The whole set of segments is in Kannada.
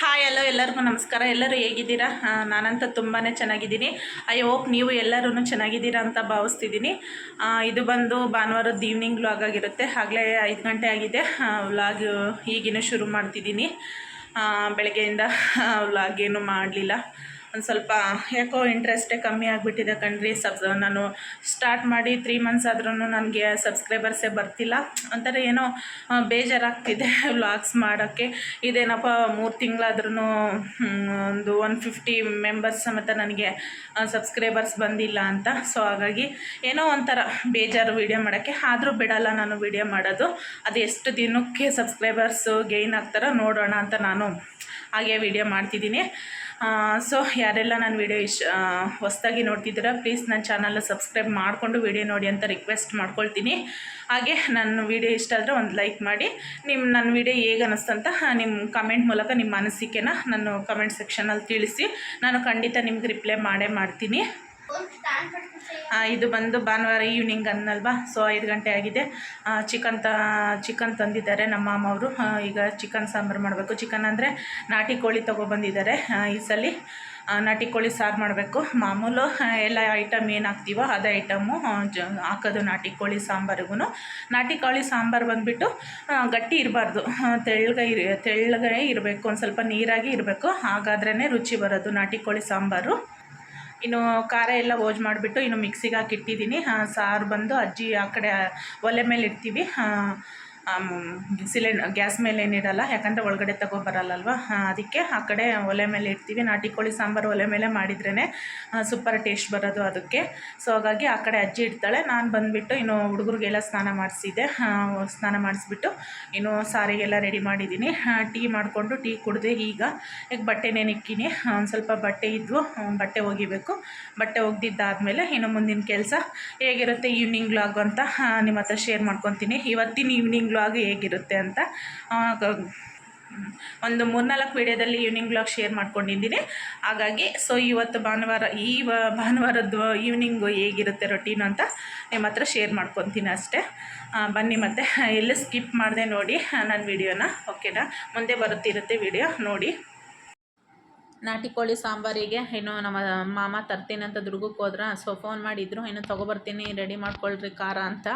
ಹಾಯ್ ಎಲ್ಲೋ ಎಲ್ಲರಿಗೂ ನಮಸ್ಕಾರ. ಎಲ್ಲರೂ ಹೇಗಿದ್ದೀರಾ? ನಾನಂತೂ ತುಂಬಾ ಚೆನ್ನಾಗಿದ್ದೀನಿ. ಐ ಹೋಪ್ ನೀವು ಎಲ್ಲರೂ ಚೆನ್ನಾಗಿದ್ದೀರಾ ಅಂತ ಭಾವಿಸ್ತಿದ್ದೀನಿ. ಇದು ಬಂದು ಭಾನುವಾರದ ಈವ್ನಿಂಗ್ ವ್ಲಾಗ್ ಆಗಿರುತ್ತೆ. ಆಗಲೇ ಐದು ಗಂಟೆ ಆಗಿದೆ. ವ್ಲಾಗ್ ಈಗಿನ ಶುರು ಮಾಡ್ತಿದ್ದೀನಿ. ಬೆಳಗ್ಗೆಯಿಂದ ವ್ಲಾಗ್ ಏನೂ ಮಾಡಲಿಲ್ಲ. ಒಂದು ಸ್ವಲ್ಪ ಯಾಕೋ ಇಂಟ್ರೆಸ್ಟೇ ಕಮ್ಮಿ ಆಗಿಬಿಟ್ಟಿದೆ ಕಣ್ರಿ. ಸಬ್ ನಾನು ಸ್ಟಾರ್ಟ್ ಮಾಡಿ ತ್ರೀ ಮಂತ್ಸ್ ಆದ್ರೂ ನನಗೆ ಸಬ್ಸ್ಕ್ರೈಬರ್ಸೇ ಬರ್ತಿಲ್ಲ. ಒಂಥರ ಏನೋ ಬೇಜಾರಾಗ್ತಿದೆ ವ್ಲಾಗ್ಸ್ ಮಾಡೋಕ್ಕೆ. ಇದೇನಪ್ಪ, ಮೂರು ತಿಂಗಳಾದ್ರೂ ಒಂದು ಒನ್ ಫಿಫ್ಟಿ ಮೆಂಬರ್ಸ್ ಸಮೇತ ನನಗೆ ಸಬ್ಸ್ಕ್ರೈಬರ್ಸ್ ಬಂದಿಲ್ಲ ಅಂತ. ಸೊ ಹಾಗಾಗಿ ಏನೋ ಒಂಥರ ಬೇಜಾರು ವೀಡಿಯೋ ಮಾಡೋಕ್ಕೆ. ಆದರೂ ಬಿಡಲ್ಲ ನಾನು ವೀಡಿಯೋ ಮಾಡೋದು. ಅದು ಎಷ್ಟು ದಿನಕ್ಕೆ ಸಬ್ಸ್ಕ್ರೈಬರ್ಸು ಗೇಯ್ನ್ ಆಗ್ತಾರೋ ನೋಡೋಣ ಅಂತ ನಾನು ಹಾಗೆ ವೀಡಿಯೋ ಮಾಡ್ತಿದ್ದೀನಿ. ಸೊ ಯಾರೆಲ್ಲ ನನ್ನ ವೀಡಿಯೋ ಇಶ್ ಹೊಸದಾಗಿ ನೋಡ್ತಿದ್ದೀರಾ ಪ್ಲೀಸ್ ನನ್ನ ಚಾನಲ್ನ ಸಬ್ಸ್ಕ್ರೈಬ್ ಮಾಡಿಕೊಂಡು ವೀಡಿಯೋ ನೋಡಿ ಅಂತ ರಿಕ್ವೆಸ್ಟ್ ಮಾಡ್ಕೊಳ್ತೀನಿ. ಹಾಗೆ ನನ್ನ ವೀಡಿಯೋ ಇಷ್ಟ ಆದರೆ ಒಂದು ಲೈಕ್ ಮಾಡಿ. ನಿಮ್ಮ ನನ್ನ ವಿಡಿಯೋ ಹೇಗೆ ಅನ್ನಿಸ್ತಂತ ನಿಮ್ಮ ಕಮೆಂಟ್ ಮೂಲಕ ನಿಮ್ಮ ಅನಿಸಿಕೆನ ನಾನು ಕಮೆಂಟ್ ಸೆಕ್ಷನಲ್ಲಿ ತಿಳಿಸಿ. ನಾನು ಖಂಡಿತ ನಿಮ್ಗೆ ರಿಪ್ಲೈ ಮಾಡೇ ಮಾಡ್ತೀನಿ. ಇದು ಬಂದು ಭಾನುವಾರ ಈವ್ನಿಂಗ್ ಅನ್ನಲ್ವಾ? ಸೊ ಐದು ಗಂಟೆ ಆಗಿದೆ. ಚಿಕನ್ ತ ಚಿಕನ್ ತಂದಿದ್ದಾರೆ ನಮ್ಮ ಮಾಮವರು. ಈಗ ಚಿಕನ್ ಸಾಂಬಾರು ಮಾಡಬೇಕು. ಚಿಕನ್ ಅಂದರೆ ನಾಟಿ ಕೋಳಿ ತೊಗೊಬಂದಿದ್ದಾರೆ ಈ ಸಲ. ನಾಟಿ ಕೋಳಿ ಸಾರು ಮಾಡಬೇಕು. ಮಾಮೂಲು ಎಲ್ಲ ಐಟಮ್ ಏನು ಹಾಕ್ತೀವೋ ಅದೇ ಐಟಮು ಜ, ಹಾಕೋದು ನಾಟಿ ಕೋಳಿ ಸಾಂಬಾರಿಗೂ ನಾಟಿ ಕೋಳಿ ಸಾಂಬಾರು ಬಂದುಬಿಟ್ಟು ಗಟ್ಟಿ ಇರಬಾರ್ದು. ತೆಳ್ಳಗೆ ಇರ, ತೆಳ್ಳಗೆ ಇರಬೇಕು. ಒಂದು ಸ್ವಲ್ಪ ನೀರಾಗಿ ಇರಬೇಕು. ಹಾಗಾದ್ರೇ ರುಚಿ ಬರೋದು ನಾಟಿ ಕೋಳಿ ಸಾಂಬಾರು. ಇನ್ನು ಖಾರ ಎಲ್ಲ ಓಜ್ ಮಾಡಿಬಿಟ್ಟು ಇನ್ನು ಮಿಕ್ಸಿಗೆ ಹಾಕಿ ಇಟ್ಟಿದ್ದೀನಿ ಸಾರು ಬಂದು ಅಜ್ಜಿ ಆ ಕಡೆ ಒಲೆ ಮೇಲೆ ಇಡ್ತೀವಿ ಸಿಲಿಂಡ್ ಗ್ಯಾಸ್ ಮೇಲೆ ಏನಿಡಲ್ಲ, ಯಾಕಂದರೆ ಒಳಗಡೆ ತಗೊಬರಲ್ಲಲ್ವ? ಅದಕ್ಕೆ ಆ ಕಡೆ ಒಲೆ ಮೇಲೆ ಇಡ್ತೀವಿ. ನಾಟಿ ಕೋಳಿ ಸಾಂಬಾರು ಒಲೆ ಮೇಲೆ ಮಾಡಿದ್ರೇ ಸೂಪರ್ ಟೇಸ್ಟ್ ಬರೋದು ಅದಕ್ಕೆ. ಸೊ ಹಾಗಾಗಿ ಆ ಕಡೆ ಅಜ್ಜಿ ಇಡ್ತಾಳೆ. ನಾನು ಬಂದುಬಿಟ್ಟು ಇನ್ನು ಹುಡುಗರಿಗೆಲ್ಲ ಸ್ನಾನ ಮಾಡಿಸಿದ್ದೆ ಸ್ನಾನ ಮಾಡಿಸ್ಬಿಟ್ಟು ಇನ್ನು ಸಾರಿಗೆಲ್ಲ ರೆಡಿ ಮಾಡಿದ್ದೀನಿ. ಟೀ ಮಾಡಿಕೊಂಡು ಟೀ ಕುಡಿದೆ ಈಗ. ಈಗ ಬಟ್ಟೆ ನೆನಿಕ್ಕಿನಿ ಒಂದು ಸ್ವಲ್ಪ ಬಟ್ಟೆ ಇದ್ವು. ಬಟ್ಟೆ ಒಗಿಬೇಕು. ಬಟ್ಟೆ ಒಗ್ದಿದ್ದಾದಮೇಲೆ ಇನ್ನು ಮುಂದಿನ ಕೆಲಸ ಹೇಗಿರುತ್ತೆ ಈವ್ನಿಂಗ್ ವ್ಲಾಗ್ ಅಂತ ನಿಮ್ಮ ಹತ್ರ ಶೇರ್ ಮಾಡ್ಕೊತೀನಿ. ಇವತ್ತಿನ ಈವ್ನಿಂಗ್ ವ್ಲಾಗ್ ಹೇಗಿರುತ್ತೆ ಅಂತ. ಒಂದು ಮೂರ್ನಾಲ್ಕು ವೀಡಿಯೋದಲ್ಲಿ ಈವ್ನಿಂಗ್ ಬ್ಲಾಗ್ ಶೇರ್ ಮಾಡ್ಕೊಂಡಿದ್ದೀನಿ. ಹಾಗಾಗಿ ಸೊ ಇವತ್ತು ಭಾನುವಾರ, ಈ ಭಾನುವಾರದ್ದು ಈವ್ನಿಂಗು ಹೇಗಿರುತ್ತೆ ರೊಟೀನು ಅಂತ ನಿಮ್ಮ ಹತ್ರ ಶೇರ್ ಮಾಡ್ಕೊತೀನಿ ಅಷ್ಟೇ. ಬನ್ನಿ ಮತ್ತೆ, ಎಲ್ಲೂ ಸ್ಕಿಪ್ ಮಾಡಿದೆ ನೋಡಿ ನನ್ನ ವೀಡಿಯೋನ ಓಕೆನಾ ಮುಂದೆ ಬರುತ್ತಿರುತ್ತೆ ವೀಡಿಯೋ ನೋಡಿ. ನಾಟಿ ಕೋಳಿ ಸಾಂಬಾರಿಗೆ, ಏನು ನಮ್ಮ ಮಾಮ ತರ್ತೀನಿ ಅಂತ ದುರ್ಗಕ್ಕೆ ಹೋದ್ರ, ಸೊ ಫೋನ್ ಮಾಡಿದ್ರು ಇನ್ನು ತೊಗೊಬರ್ತೀನಿ ರೆಡಿ ಮಾಡ್ಕೊಳ್ರಿ ಖಾರ ಅಂತ.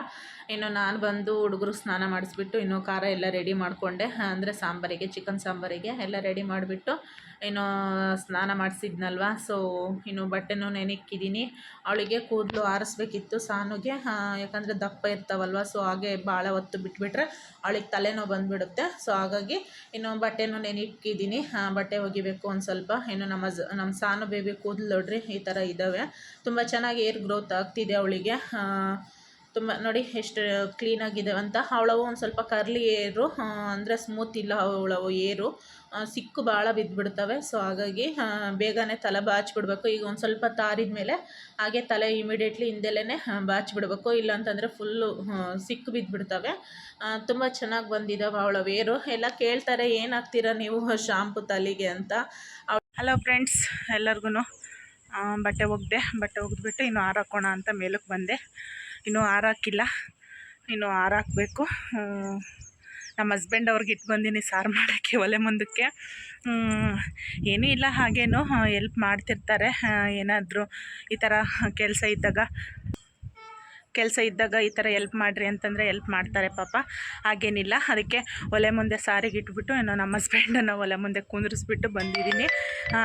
ಇನ್ನು ನಾನು ಬಂದು ಹುಡುಗರು ಸ್ನಾನ ಮಾಡಿಸ್ಬಿಟ್ಟು, ಇನ್ನು ಖಾರ ಎಲ್ಲ ರೆಡಿ ಮಾಡಿಕೊಂಡೆ. ಅಂದರೆ ಸಾಂಬಾರಿಗೆ ಚಿಕನ್ ಸಾಂಬಾರಿಗೆ ಎಲ್ಲ ರೆಡಿ ಮಾಡಿಬಿಟ್ಟು ಇನ್ನು ಸ್ನಾನ ಮಾಡಿಸಿದ್ನಲ್ವ. ಸೊ ಇನ್ನು ಬಟ್ಟೆನೂ ನೆನೆಕ್ಕಿದ್ದೀನಿ ಅವಳಿಗೆ ಕೂದಲು ಆರಿಸ್ಬೇಕಿತ್ತು ಸಾನುಗೆ. ಯಾಕಂದರೆ ದಪ್ಪ ಇರ್ತಾವಲ್ವ ಸೊ ಹಾಗೆ ಭಾಳ ಹೊತ್ತು ಬಿಟ್ಬಿಟ್ರೆ ಅವಳಿಗೆ ತಲೆನೋವು ಬಂದುಬಿಡುತ್ತೆ. ಸೊ ಹಾಗಾಗಿ, ಇನ್ನು ಬಟ್ಟೆನೂ ನೆನಕ್ಕಿದ್ದೀನಿ ಬಟ್ಟೆ ಒಗಿಬೇಕು ಒಂದು ಸ್ವಲ್ಪ. ಇನ್ನು ನಮ್ಮ ನಮ್ಮ ಸಾನು ಬೇಬಿ ಕೂದಲು ನೋಡ್ರಿ, ಈ ಥರ ಇದ್ದಾವೆ. ತುಂಬ ಚೆನ್ನಾಗಿ ಏರ್ ಗ್ರೋತ್ ಆಗ್ತಿದೆ ಅವಳಿಗೆ. ತುಂಬ, ನೋಡಿ, ಎಷ್ಟು ಕ್ಲೀನಾಗಿದೆ ಅಂತ. ಅವಳವು ಒಂದು ಸ್ವಲ್ಪ ಕರ್ಲಿ ಏರು ಅಂದರೆ ಸ್ಮೂತ್ ಇಲ್ಲ ಅವಳವು ಏರು. ಸಿಕ್ಕು ಭಾಳ ಬಿದ್ದುಬಿಡ್ತವೆ ಸೊ ಹಾಗಾಗಿ ಬೇಗನೆ ತಲೆ ಬಾಚಿಬಿಡ್ಬೇಕು. ಈಗ ಒಂದು ಸ್ವಲ್ಪ ತಾರಿದ ಮೇಲೆ ಹಾಗೆ ತಲೆ ಇಮಿಡಿಯೇಟ್ಲಿ ಹಿಂದೆಲೇ ಬಾಚಿಬಿಡ್ಬೇಕು. ಇಲ್ಲಾಂತಂದರೆ ಫುಲ್ಲು ಸಿಕ್ಕು ಬಿದ್ದುಬಿಡ್ತವೆ ತುಂಬ ಚೆನ್ನಾಗಿ ಬಂದಿದ್ದಾವೆ ಅವಳ ವೇರು ಎಲ್ಲ ಕೇಳ್ತಾರೆ, ಏನಾಗ್ತೀರಾ ನೀವು ಶಾಂಪು ತಲೆಗೆ ಅಂತ. ಹಲೋ ಫ್ರೆಂಡ್ಸ್ ಎಲ್ಲರಿಗೂ ಬಟ್ಟೆ ಒಗ್ದೆ, ಬಟ್ಟೆ ಒಗೆದ್ಬಿಟ್ಟು ಇನ್ನು ಹಾರಾಕೋಣ ಅಂತ ಮೇಲಕ್ಕೆ ಬಂದೆ. ಇನ್ನೂ ಹಾರಾಕಿಲ್ಲ, ಇನ್ನು ಹಾರಾಕಬೇಕು. ನಮ್ಮ ಹಸ್ಬೆಂಡ್ ಅವ್ರಿಗೆ ಇಟ್ಟು ಬಂದೀನಿ ಸಾರು ಮಾಡೋಕ್ಕೆ, ಒಲೆ ಮುಂದಕ್ಕೆ. ಏನೂ ಇಲ್ಲ, ಹಾಗೇನು ಎಲ್ಪ್ ಮಾಡ್ತಿರ್ತಾರೆ. ಏನಾದರೂ ಈ ಥರ ಕೆಲಸ ಇದ್ದಾಗ. ಕೆಲಸ ಇದ್ದಾಗ ಈ ಥರ ಎಲ್ಪ್ ಮಾಡಿರಿ ಅಂತಂದರೆ ಎಲ್ಪ್ ಮಾಡ್ತಾರೆ ಪಾಪ. ಹಾಗೇನಿಲ್ಲ. ಅದಕ್ಕೆ ಒಲೆ ಮುಂದೆ ಸಾರಿಗೆ ಇಟ್ಬಿಟ್ಟು ಏನೋ ನಮ್ಮ ಹಸ್ಬೆಂಡನ್ನು ಒಲೆ ಮುಂದೆ ಕುಂದ್ರಿಸ್ಬಿಟ್ಟು ಬಂದಿದ್ದೀನಿ.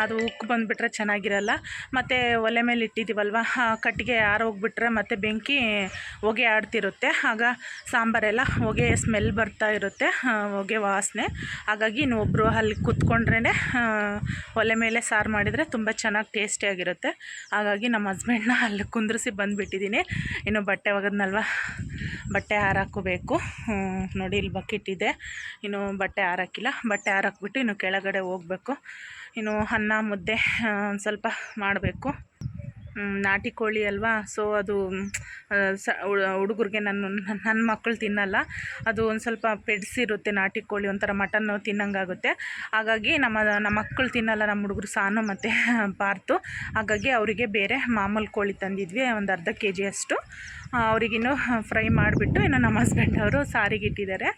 ಅದು ಉಕ್ಕು ಬಂದುಬಿಟ್ರೆ ಚೆನ್ನಾಗಿರಲ್ಲ. ಮತ್ತು ಒಲೆ ಮೇಲೆ ಇಟ್ಟಿದ್ದೀವಲ್ವ? ಕಟ್ಟಿಗೆ ಆರೋಗ್ಬಿಟ್ರೆ ಮತ್ತು ಬೆಂಕಿ ಹೊಗೆ ಆಡ್ತಿರುತ್ತೆ. ಆಗ ಸಾಂಬಾರೆಲ್ಲ ಹೊಗೆ ಸ್ಮೆಲ್ ಬರ್ತಾ ಇರುತ್ತೆ. ಹೊಗೆ ವಾಸನೆ. ಹಾಗಾಗಿ ನೀವು ಒಬ್ಬರು ಅಲ್ಲಿ ಕೂತ್ಕೊಂಡ್ರೇ ಒಲೆ ಮೇಲೆ ಸಾರು ಮಾಡಿದರೆ ತುಂಬ ಚೆನ್ನಾಗಿ ಟೇಸ್ಟಿಯಾಗಿರುತ್ತೆ ಹಾಗಾಗಿ ನಮ್ಮ ಹಸ್ಬೆಂಡ್ನ ಅಲ್ಲಿ ಕುಂದ್ರಿಸಿ ಬಂದುಬಿಟ್ಟಿದ್ದೀನಿ. ಇನ್ನು ಬಟ್ಟೆ ಒಗೆದ್ನಲ್ವ? ಬಟ್ಟೆ ಹಾರಾಕೋಬೇಕು ನೋಡಿ ಇಲ್ಲಿ ಬಕೆಟ್ ಇದೆ. ಇನ್ನು ಬಟ್ಟೆ ಹಾರಾಕಿಲ್ಲ. ಬಟ್ಟೆ ಹಾರಾಕ್ಬಿಟ್ಟು ಇನ್ನು ಕೆಳಗಡೆ ಹೋಗಬೇಕು. ಇನ್ನು ಅನ್ನ, ಮುದ್ದೆ ಒಂದು ಸ್ವಲ್ಪ ಮಾಡಬೇಕು. ನಾಟಿ ಕೋಳಿ ಅಲ್ವಾ? ಸೊ ಅದು ಸ ಹುಡುಗರಿಗೆ ನನ್ನ ನನ್ನ ಮಕ್ಕಳು ತಿನ್ನಲ್ಲ. ಅದು ಒಂದು ಸ್ವಲ್ಪ ಪೆಡ್ಸಿರುತ್ತೆ ನಾಟಿ ಕೋಳಿ, ಒಂಥರ ಮಟನ್ನು ತಿನ್ನಂಗಾಗುತ್ತೆ. ಹಾಗಾಗಿ ನಮ್ಮ ನಮ್ಮ ಮಕ್ಕಳು ತಿನ್ನಲ್ಲ, ನಮ್ಮ ಹುಡುಗರು ಸಾನು ಮತ್ತು ಪಾರ್ತು. ಹಾಗಾಗಿ ಅವರಿಗೆ ಬೇರೆ ಮಾಮೂಲು ಕೋಳಿ ತಂದಿದ್ವಿ, ಒಂದು ಅರ್ಧ ಕೆ ಜಿಯಷ್ಟು ಅವರಿಗಿನ್ನೂ ಫ್ರೈ ಮಾಡಿಬಿಟ್ಟು, ಇನ್ನು ನಮ್ಮ ಹಸ್ಬೆಂಡ್ ಅವರು ಸಾರಿಗೆ ಇಟ್ಟಿದ್ದಾರೆ.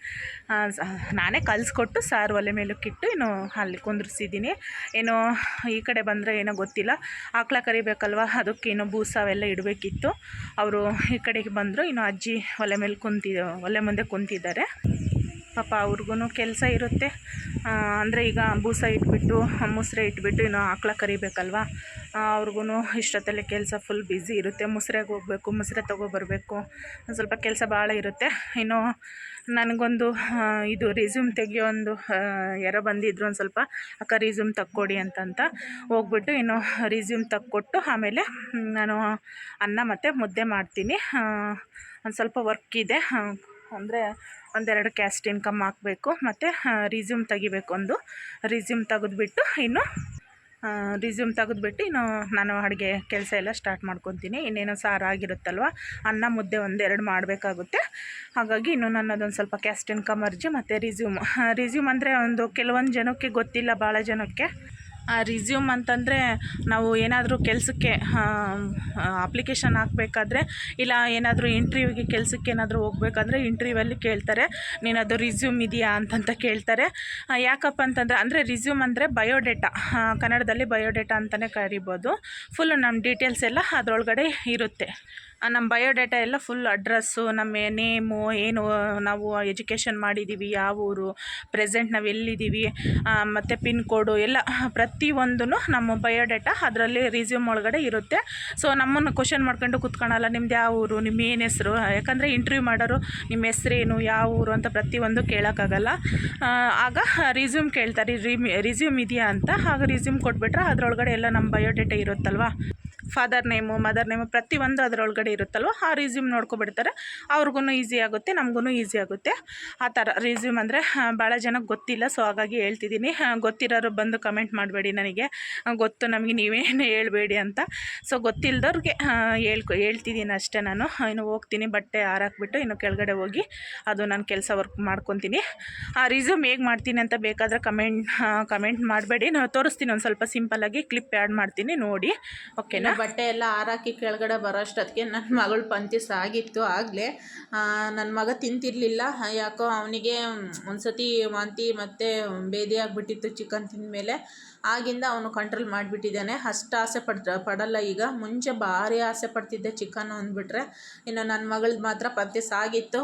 ನಾನೇ ಕಲಿಸ್ಕೊಟ್ಟು ಸಾರು ಒಲೆ ಮೇಲಕ್ಕಿಟ್ಟು ಇನ್ನು ಅಲ್ಲಿ ಕುಂದ್ರಿಸಿದ್ದೀನಿ. ಏನೋ, ಈ ಕಡೆ ಬಂದರೆ ಏನೋ ಗೊತ್ತಿಲ್ಲ. ಆಕಳ ಕರಿಬೇಕಲ್ವ? ಅದಕ್ಕೆ ಇನ್ನು ಬೂಸ ಅವೆಲ್ಲ ಇಡಬೇಕಿತ್ತು. ಅವರು ಈ ಕಡೆಗೆ ಬಂದರು, ಇನ್ನು ಅಜ್ಜಿ ಒಲೆ ಮೇಲೆ ಕುಂತಿ, ಒಲೆ ಮುಂದೆ ಕುಂತಿದ್ದಾರೆ. ಪಾಪ ಅವ್ರಿಗೂ ಕೆಲಸ ಇರುತ್ತೆ. ಅಂದರೆ ಈಗ ಬೂಸ ಇಟ್ಬಿಟ್ಟು, ಮುಸ್ರೆ ಇಟ್ಬಿಟ್ಟು ಇನ್ನು ಆಕಳ ಕರಿಬೇಕಲ್ವ? ಅವ್ರಿಗೂ ಇಷ್ಟೊತ್ತಲ್ಲಿ ಕೆಲಸ ಫುಲ್ ಬ್ಯುಸಿ ಇರುತ್ತೆ. ಮುಸ್ರೆಗೆ ಹೋಗಬೇಕು, ಮುಸ್ರೆ ತೊಗೊಬರಬೇಕು ಸ್ವಲ್ಪ ಕೆಲಸ ಭಾಳ ಇರುತ್ತೆ. ಇನ್ನು ನನಗೊಂದು ಇದು ರಿಸ್ಯೂಮ್ ತೆಗಿಯೋ ಒಂದು ಯಾರೋ ಬಂದಿದ್ರು ಒಂದು ಸ್ವಲ್ಪ, ಅಕ್ಕ ರಿಸ್ಯೂಮ್ ತಕ್ಕೊಡಿ ಅಂತಂತ ಹೋಗ್ಬಿಟ್ಟು ಇನ್ನು ರಿಸ್ಯೂಮ್ ತಕ್ಕೊಟ್ಟು ಆಮೇಲೆ ನಾನು ಅನ್ನ ಮತ್ತು ಮುದ್ದೆ ಮಾಡ್ತೀನಿ. ಒಂದು ಸ್ವಲ್ಪ ವರ್ಕ್ ಇದೆ. ಅಂದರೆ ಒಂದೆರಡು ಕ್ಯಾಸ್ಟ್ ಇನ್ಕಮ್ ಹಾಕಬೇಕು ಮತ್ತು ರಿಸ್ಯೂಮ್ ತೆಗಿಬೇಕು ಒಂದು. ರಿಸ್ಯೂಮ್ ತೆಗೆದ್ಬಿಟ್ಟು ಇನ್ನು ರಿಸ್ಯೂಮ್ ತೆಗೆದ್ಬಿಟ್ಟು ಇನ್ನು ನಾನು ಅಡುಗೆ ಕೆಲಸ ಎಲ್ಲ ಸ್ಟಾರ್ಟ್ ಮಾಡ್ಕೊತೀನಿ. ಇನ್ನೇನೋ ಸಾರು ಆಗಿರುತ್ತಲ್ವ, ಅನ್ನ ಮುದ್ದೆ ಒಂದೆರಡು ಮಾಡಬೇಕಾಗುತ್ತೆ. ಹಾಗಾಗಿ ಇನ್ನು ನಾನು ಅದೊಂದು ಸ್ವಲ್ಪ ಕ್ಯಾಸ್ಟ್ ಇನ್ಕಮ್ ಅರ್ಜಿ ಮತ್ತು ರಿಸ್ಯೂಮ್ ರಿಸ್ಯೂಮ್ ಅಂದರೆ ಒಂದು ಕೆಲವೊಂದು ಜನಕ್ಕೆ ಗೊತ್ತಿಲ್ಲ ಭಾಳ ಜನಕ್ಕೆ. ರಿಸ್ಯೂಮ್ ಅಂತಂದರೆ ನಾವು ಏನಾದರೂ ಕೆಲಸಕ್ಕೆ ಅಪ್ಲಿಕೇಶನ್ ಹಾಕಬೇಕಾದ್ರೆ ಇಲ್ಲ ಏನಾದರೂ ಇಂಟ್ರ್ಯೂವ್ಗೆ ಕೆಲಸಕ್ಕೆ ಏನಾದರೂ ಹೋಗ್ಬೇಕಂದ್ರೆ ಇಂಟ್ರ್ಯೂವಲ್ಲಿ ಕೇಳ್ತಾರೆ. ನೀನು ರಿಸ್ಯೂಮ್ ಇದೆಯಾ ಅಂತಂತ ಕೇಳ್ತಾರೆ. ಯಾಕಪ್ಪ ಅಂತಂದರೆ ಅಂದರೆ ರಿಸ್ಯೂಮ್ ಅಂದರೆ ಬಯೋಡೇಟಾ ಕನ್ನಡದಲ್ಲಿ ಬಯೋಡೇಟಾ ಅಂತಲೇ ಕರಿಬೋದು. ಫುಲ್ಲು ನಮ್ಮ ಡೀಟೇಲ್ಸ್ ಎಲ್ಲ ಅದರೊಳಗಡೆ ಇರುತ್ತೆ. ಆ, ನಮ್ಮ ಬಯೋಡೇಟಾ ಎಲ್ಲ ಫುಲ್ ಅಡ್ರಸ್ಸು ನಮ್ಮ ನೇಮು ಏನು, ನಾವು ಎಜುಕೇಷನ್ ಮಾಡಿದ್ದೀವಿ ಯಾವ ಊರು ಪ್ರೆಸೆಂಟ್ ನಾವು ಎಲ್ಲಿದ್ದೀವಿ ಮತ್ತು ಪಿನ್ ಕೋಡು ಎಲ್ಲ ಪ್ರತಿಯೊಂದೂ ನಮ್ಮ ಬಯೋಡೇಟಾ ಅದರಲ್ಲಿ ರಿಸ್ಯೂಮ್ ಒಳಗಡೆ ಇರುತ್ತೆ. ಸೊ ನಮ್ಮನ್ನು ಕ್ವಶನ್ ಮಾಡ್ಕೊಂಡು ಕೂತ್ಕೊಳಲ್ಲ, ನಿಮ್ದು ಯಾವ ಊರು ನಿಮ್ಮ ಏನು ಹೆಸರು, ಯಾಕಂದರೆ ಇಂಟರ್ವ್ಯೂ ಮಾಡೋರು ನಿಮ್ಮ ಹೆಸ್ರೇನು, ಯಾವ ಊರು ಅಂತ ಪ್ರತಿಯೊಂದು ಕೇಳೋಕ್ಕಾಗಲ್ಲ. ಆಗ ರಿಸ್ಯೂಮ್ ಕೇಳ್ತಾರೆ ರಿಸ್ಯೂಮ್ ಇದೆಯಾ ಅಂತ, ಆಗ ರಿಸ್ಯೂಮ್ ಕೊಟ್ಬಿಟ್ರೆ ಅದರೊಳಗಡೆ ಎಲ್ಲ ನಮ್ಮ ಬಯೋಡೇಟಾ ಇರುತ್ತಲ್ವಾ? ಫಾದರ್ ನೇಮು, ಮದರ್ ನೇಮು ಪ್ರತಿಯೊಂದು ಅದರೊಳಗಡೆ ಇರುತ್ತಲ್ವ, ಆ ರಿಸ್ಯೂಮ್ ನೋಡ್ಕೊಬಿಡ್ತಾರೆ ಅವ್ರಿಗೂ ಈಸಿ ಆಗುತ್ತೆ ನಮಗೂ ಈಸಿ ಆಗುತ್ತೆ. ಆ ಥರ ರಿಸ್ಯೂಮ್ ಅಂದರೆ ಭಾಳ ಜನಕ್ಕೆ ಗೊತ್ತಿಲ್ಲ ಸೊ ಹಾಗಾಗಿ ಹೇಳ್ತಿದ್ದೀನಿ. ಗೊತ್ತಿರೋರು ಬಂದು ಕಮೆಂಟ್ ಮಾಡಬೇಡಿ ನನಗೆ. ಗೊತ್ತು ನಮಗೆ, ನೀವೇನು ಹೇಳಬೇಡಿ ಅಂತ. ಸೊ ಗೊತ್ತಿಲ್ಲದವ್ರಿಗೆ ಹೇಳ್ಕೊ, ಹೇಳ್ತಿದ್ದೀನಿ ಅಷ್ಟೇ ನಾನು. ಇನ್ನು ಹೋಗ್ತೀನಿ, ಬಟ್ಟೆ ಹಾರಾಕ್ಬಿಟ್ಟು ಇನ್ನು ಕೆಳಗಡೆ ಹೋಗಿ ಅದು ನಾನು ಕೆಲಸ ವರ್ಕ್ ಮಾಡ್ಕೊತೀನಿ. ಆ ರಿಸ್ಯೂಮ್ ಹೇಗೆ ಮಾಡ್ತೀನಿ ಅಂತ ಬೇಕಾದರೆ ಕಮೆಂಟ್ ಕಮೆಂಟ್ ಮಾಡಬೇಡಿ. ನಾನು ತೋರಿಸ್ತೀನಿ ಒಂದು ಸ್ವಲ್ಪ ಸಿಂಪಲ್ಲಾಗಿ ಕ್ಲಿಪ್ ಆ್ಯಡ್ ಮಾಡ್ತೀನಿ, ನೋಡಿ. ಓಕೆನಾ ಬಟ್ಟೆ ಎಲ್ಲ ಹಾರಾಕಿ ಕೆಳಗಡೆ ಬರೋ ಅಷ್ಟೊತ್ತಿಗೆ ನನ್ನ ಮಗಳು ಪಂತಿ ಸಾಗಿತ್ತು ಆಗಲೇ. ನನ್ನ ಮಗ ತಿಂತಿರ್ಲಿಲ್ಲ. ಯಾಕೋ ಅವನಿಗೆ ಒಂದ್ಸತಿ ವಾಂತಿ ಮತ್ತು ಬೇದಿ ಆಗಿಬಿಟ್ಟಿತ್ತು ಚಿಕನ್ ತಿಂದಮೇಲೆ. ಆಗಿಂದ ಅವನು ಕಂಟ್ರೋಲ್ ಮಾಡಿಬಿಟ್ಟಿದ್ದಾನೆ. ಅಷ್ಟು ಆಸೆ ಪಡ್, ಪಡಲ್ಲ ಈಗ. ಮುಂಚೆ ಭಾರಿ ಆಸೆ ಪಡ್ತಿದ್ದೆ ಚಿಕನ್ ಅಂದ್ಬಿಟ್ರೆ. ಇನ್ನು ನನ್ನ ಮಗಳದ್ದು ಮಾತ್ರ ಪಂತಿ ಸಾಗಿತ್ತು.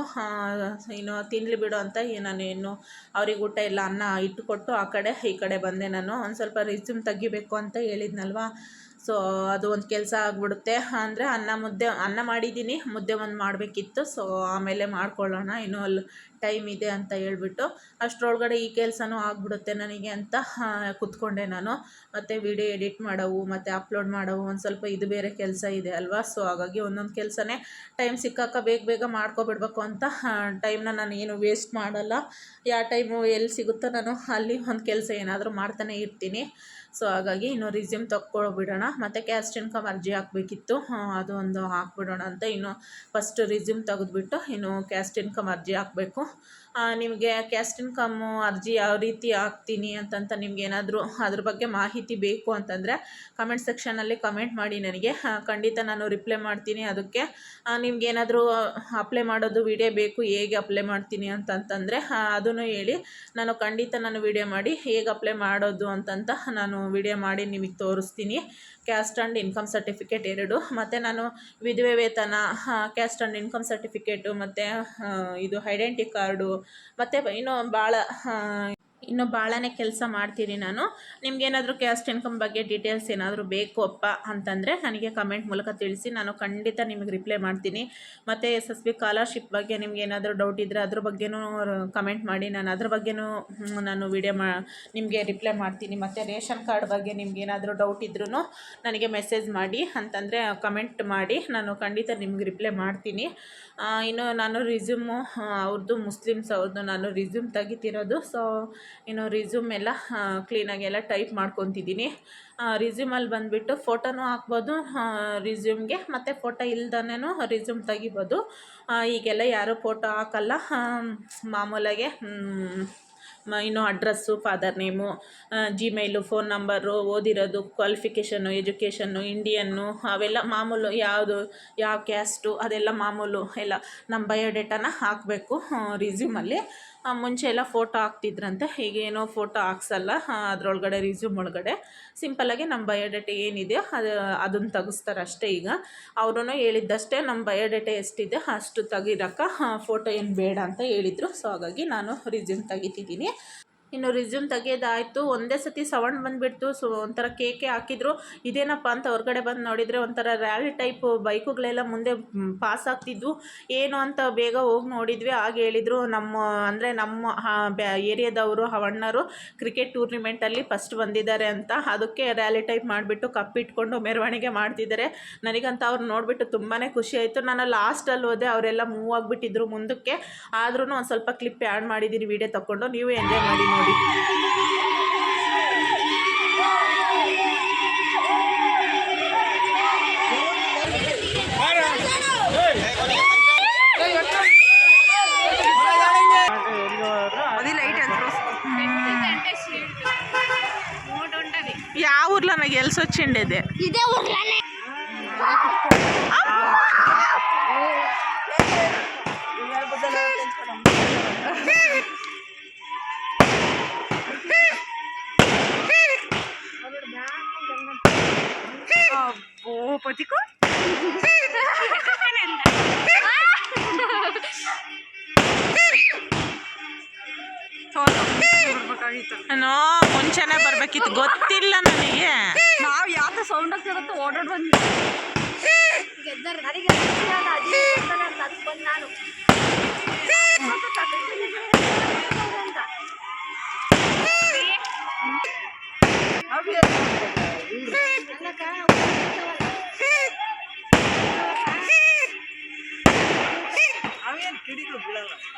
ಇನ್ನು ತಿನ್ನಲಿ ಬಿಡು ಅಂತ ನಾನು ಇನ್ನು ಅವ್ರಿಗೆ ಊಟ ಎಲ್ಲ ಅನ್ನ ಇಟ್ಟುಕೊಟ್ಟು ಆ ಕಡೆ, ಈ ಕಡೆ ಬಂದೆ ನಾನು. ಒಂದು ಸ್ವಲ್ಪ ರಿಸ್ಯೂಮ್ ತೆಗಿಬೇಕು ಅಂತ ಹೇಳಿದ್ನಲ್ವಾ? ಸೊ ಅದು ಒಂದು ಕೆಲಸ ಆಗಿಬಿಡುತ್ತೆ. ಅಂದರೆ ಅನ್ನ ಮುದ್ದೆ, ಅನ್ನ ಮಾಡಿದ್ದೀನಿ ಮುದ್ದೆ ಒಂದು ಮಾಡಬೇಕಿತ್ತು. ಸೊ ಆಮೇಲೆ ಮಾಡ್ಕೊಳ್ಳೋಣ, ಇನ್ನೂ ಅಲ್ಲಿ ಟೈಮ್ ಇದೆ ಅಂತ ಹೇಳ್ಬಿಟ್ಟು ಅಷ್ಟರೊಳಗಡೆ ಈ ಕೆಲಸನೂ ಆಗಿಬಿಡುತ್ತೆ ನನಗೆ ಅಂತ ಕುತ್ಕೊಂಡೆ ನಾನು. ಮತ್ತು ವಿಡಿಯೋ ಎಡಿಟ್ ಮಾಡೋವು, ಮತ್ತು ಅಪ್ಲೋಡ್ ಮಾಡೋವು, ಒಂದು ಸ್ವಲ್ಪ ಇದು ಬೇರೆ ಕೆಲಸ ಇದೆ ಅಲ್ವಾ? ಸೊ ಹಾಗಾಗಿ ಒಂದೊಂದು ಕೆಲಸನೇ ಟೈಮ್ ಸಿಕ್ಕಾಕ ಬೇಗ ಬೇಗ ಮಾಡ್ಕೊಬಿಡ್ಬೇಕು ಅಂತ ಟೈಮ್ನ ನಾನು ಏನು ವೇಸ್ಟ್ ಮಾಡಲ್ಲ. ಯಾವ ಟೈಮು ಎಲ್ಲಿ ಸಿಗುತ್ತೋ ನಾನು ಅಲ್ಲಿ ಒಂದು ಕೆಲಸ ಏನಾದರೂ ಮಾಡ್ತಾನೆ ಇರ್ತೀನಿ. ಸೊ ಹಾಗಾಗಿ ಇನ್ನು ರಿಸ್ಯೂಮ್ ತಕ್ಕೊಳ್ಬಿಡೋಣ. ಮತ್ತು ಕ್ಯಾಸ್ಟ್ ಇನ್ಕಮ್ ಅರ್ಜಿ ಹಾಕಬೇಕಿತ್ತು. ಅದು ಒಂದು ಹಾಕ್ಬಿಡೋಣ ಅಂತ ಇನ್ನು ಫಸ್ಟ್ ರಿಸ್ಯೂಮ್ ತೆಗೆದುಬಿಟ್ಟು ಇನ್ನು ಕ್ಯಾಸ್ಟ್ ಇನ್ಕಮ್ ಅರ್ಜಿ ಹಾಕಬೇಕು. ನಿಮಗೆ ಕ್ಯಾಸ್ಟ್ ಇನ್ಕಮ್ ಅರ್ಜಿ ಯಾವ ರೀತಿ ಹಾಕ್ತೀನಿ ಅಂತಂತ ನಿಮ್ಗೆ ಏನಾದರೂ ಅದ್ರ ಬಗ್ಗೆ ಮಾಹಿತಿ ಬೇಕು ಅಂತಂದರೆ ಕಮೆಂಟ್ ಸೆಕ್ಷನಲ್ಲಿ ಕಮೆಂಟ್ ಮಾಡಿ ನನಗೆ. ಖಂಡಿತ ನಾನು ರಿಪ್ಲೈ ಮಾಡ್ತೀನಿ ಅದಕ್ಕೆ. ನಿಮ್ಗೆ ಏನಾದರೂ ಅಪ್ಲೈ ಮಾಡೋದು ವಿಡಿಯೋ ಬೇಕು, ಹೇಗೆ ಅಪ್ಲೈ ಮಾಡ್ತೀನಿ ಅಂತಂತಂದರೆ ಅದನ್ನು ಹೇಳಿ ನಾನು ಖಂಡಿತ ನಾನು ವಿಡಿಯೋ ಮಾಡಿ ಹೇಗೆ ಅಪ್ಲೈ ಮಾಡೋದು ಅಂತಂತ ನಾನು ವಿಡಿಯೋ ಮಾಡಿ ನಿಮಗೆ ತೋರಿಸ್ತೀನಿ. ಕ್ಯಾಸ್ಟ್ ಆ್ಯಂಡ್ ಇನ್ಕಮ್ ಸರ್ಟಿಫಿಕೇಟ್ ಎರಡು. ಮತ್ತು ನಾನು ವಿಧವೆ ವೇತನ ಕ್ಯಾಸ್ಟ್ ಆ್ಯಂಡ್ ಇನ್ಕಮ್ ಸರ್ಟಿಫಿಕೇಟು ಮತ್ತು ಇದು ಐಡೆಂಟಿ ಕಾರ್ಡು ಮತ್ತು ಇನ್ನೂ ಭಾಳ ಇನ್ನು ಭಾಳನೇ ಕೆಲಸ ಮಾಡ್ತೀನಿ ನಾನು. ನಿಮಗೇನಾದರೂ ಕ್ಯಾಸ್ಟ್ ಇನ್ಕಮ್ ಬಗ್ಗೆ ಡೀಟೇಲ್ಸ್ ಏನಾದರೂ ಬೇಕು ಅಪ್ಪ ಅಂತಂದರೆ ನನಗೆ ಕಮೆಂಟ್ ಮೂಲಕ ತಿಳಿಸಿ, ನಾನು ಖಂಡಿತ ನಿಮಗೆ ರಿಪ್ಲೈ ಮಾಡ್ತೀನಿ. ಮತ್ತು ಎಸ್ ಎಸ್ ಬಿ ಸ್ಕಾಲರ್ಶಿಪ್ ಬಗ್ಗೆ ನಿಮ್ಗೆ ಏನಾದರೂ ಡೌಟ್ ಇದ್ದರೆ ಅದ್ರ ಬಗ್ಗೆನೂ ಕಮೆಂಟ್ ಮಾಡಿ, ನಾನು ಅದ್ರ ಬಗ್ಗೆನೂ ನಾನು ವಿಡಿಯೋ ಮಾ, ನಿಮಗೆ ರಿಪ್ಲೈ ಮಾಡ್ತೀನಿ. ಮತ್ತು ರೇಷನ್ ಕಾರ್ಡ್ ಬಗ್ಗೆ ನಿಮ್ಗೆ ಏನಾದರೂ ಡೌಟ್ ಇದ್ರೂ ನನಗೆ ಮೆಸೇಜ್ ಮಾಡಿ ಅಂತಂದರೆ ಕಮೆಂಟ್ ಮಾಡಿ, ನಾನು ಖಂಡಿತ ನಿಮ್ಗೆ ರಿಪ್ಲೈ ಮಾಡ್ತೀನಿ. ಇನ್ನು ನಾನು ರಿಸ್ಯೂಮು ಅವ್ರದ್ದು ಮುಸ್ಲಿಮ್ಸ್ ಅವ್ರದ್ದು ನಾನು ರಿಸ್ಯೂಮ್ ತೆಗಿತಿರೋದು. ಸೊ ಇನ್ನು ರಿಸ್ಯೂಮ್ ಎಲ್ಲ ಕ್ಲೀನಾಗಿ ಎಲ್ಲ ಟೈಪ್ ಮಾಡ್ಕೊತಿದ್ದೀನಿ. ರಿಸ್ಯೂಮಲ್ಲಿ ಬಂದುಬಿಟ್ಟು ಫೋಟೋನೂ ಹಾಕ್ಬೋದು ರಿಸ್ಯೂಮ್ಗೆ ಮತ್ತು ಫೋಟೋ ಇಲ್ದನೇನು ರಿಸ್ಯೂಮ್ ತೆಗಿಬೋದು. ಈಗೆಲ್ಲ ಯಾರೂ ಫೋಟೋ ಹಾಕಲ್ಲ ಮಾಮೂಲಾಗೆ ಇನ್ನು address father name Gmail phone number ಓದಿರೋದು ಕ್ವಾಲಿಫಿಕೇಷನ್ನು ಎಜುಕೇಷನ್ನು ಇಂಡಿಯನ್ನು ಅವೆಲ್ಲ ಮಾಮೂಲು ಯಾವುದು, ಯಾವ ಕ್ಯಾಸ್ಟು ಅದೆಲ್ಲ ಮಾಮೂಲು ಎಲ್ಲ ನಮ್ಮ ಬಯೋಡೇಟಾನ ಹಾಕಬೇಕು ರಿಸ್ಯೂಮಲ್ಲಿ ಮುಂಚೆ ಎಲ್ಲ ಫೋಟೋ ಹಾಕ್ತಿದ್ರಂತೆ. ಈಗೇನೋ ಫೋಟೋ ಹಾಕ್ಸಲ್ಲ. ಅದರೊಳಗಡೆ ರಿಸ್ಯೂಮ್ ಒಳಗಡೆ. ಸಿಂಪಲ್ಲಾಗಿ ನಮ್ಮ ಬಯೋಡೇಟಾ ಏನಿದೆಯೋ ಅದು, ಅದನ್ನು ತೆಗಿಸ್ತಾರೆ ಅಷ್ಟೇ ಈಗ. ಅವರು ಹೇಳಿದ್ದಷ್ಟೇ, ನಮ್ಮ ಬಯೋಡೇಟಾ ಎಷ್ಟಿದೆ ಅಷ್ಟು ತೆಗಿರಕ್ಕ. ಫೋಟೋ ಏನು ಬೇಡ ಅಂತ ಹೇಳಿದರು. ಸೊ ಹಾಗಾಗಿ ನಾನು ರಿಸ್ಯೂಮ್ ತೆಗಿತಿದ್ದೀನಿ. ಇನ್ನು ರಿಸ್ಯೂಮ್ ತೆಗೆಯೋದಾಯಿತು ಒಂದೇ ಸತಿ ಸೌಂಡ್ ಬಂದುಬಿಡ್ತು. ಸೊ ಒಂಥರ ಕೇಕೆ ಹಾಕಿದ್ರು. ಇದೇನಪ್ಪ ಅಂತ ಹೊರಗಡೆ ಬಂದು ನೋಡಿದರೆ ಒಂಥರ ರ್ಯಾಲಿ ಟೈಪ್ ಬೈಕುಗಳೆಲ್ಲ ಮುಂದೆ ಪಾಸ್ ಆಗ್ತಿದ್ವು. ಏನು ಅಂತ ಬೇಗ ಹೋಗಿ ನೋಡಿದ್ವಿ. ಆಗ ಹೇಳಿದರು ನಮ್ಮ, ಅಂದರೆ ನಮ್ಮ ಏರಿಯಾದವರು ಅವಣ್ಣರು ಕ್ರಿಕೆಟ್ ಟೂರ್ನಿಮೆಂಟಲ್ಲಿ ಫಸ್ಟ್ ಬಂದಿದ್ದಾರೆ ಅಂತ. ಅದಕ್ಕೆ ರ್ಯಾಲಿ ಟೈಪ್ ಮಾಡಿಬಿಟ್ಟು ಕಪ್ಪಿಟ್ಕೊಂಡು ಮೆರವಣಿಗೆ ಮಾಡ್ತಿದ್ದಾರೆ. ನನಗಂತ ಅವ್ರು ನೋಡಿಬಿಟ್ಟು ತುಂಬಾ ಖುಷಿ ಆಯಿತು. ನಾನು ಲಾಸ್ಟಲ್ಲಿ ಹೋದೆ, ಅವರೆಲ್ಲ ಮೂವ್ ಆಗಿಬಿಟ್ಟಿದ್ರು ಮುಂದಕ್ಕೆ. ಆದ್ರೂ ಒಂದು ಸ್ವಲ್ಪ ಕ್ಲಿಪ್ ಆ್ಯಡ್ ಮಾಡಿದ್ದೀನಿ ವೀಡಿಯೋ ತಗೊಂಡು ನೀವು ಎಂಜಾಯ್ ಮಾಡಿ. మోడీ. యా ఊర్లో నాకు తెలిసి వచ్చిండేది ఇదే ఊర్లోనే. పతికు ನೋ ಮುಂಚೆನೆ ಬರ್ಬೇಕಿತ್ತು ಗೊತ್ತಿಲ್ಲ ನನಗೆ ನಾವು ಯಾವ್ದು ಸೌಂಡ್ ಆಗ್ತಿರತ್ತೋ ಓಡಾಡ್ ಬಂದು ಗೆದ್ದರ್ ನನಗೆ ಅದೇ ಅದಕ್ಕೆ ಬಂದು ನಾನು ಅವೇನು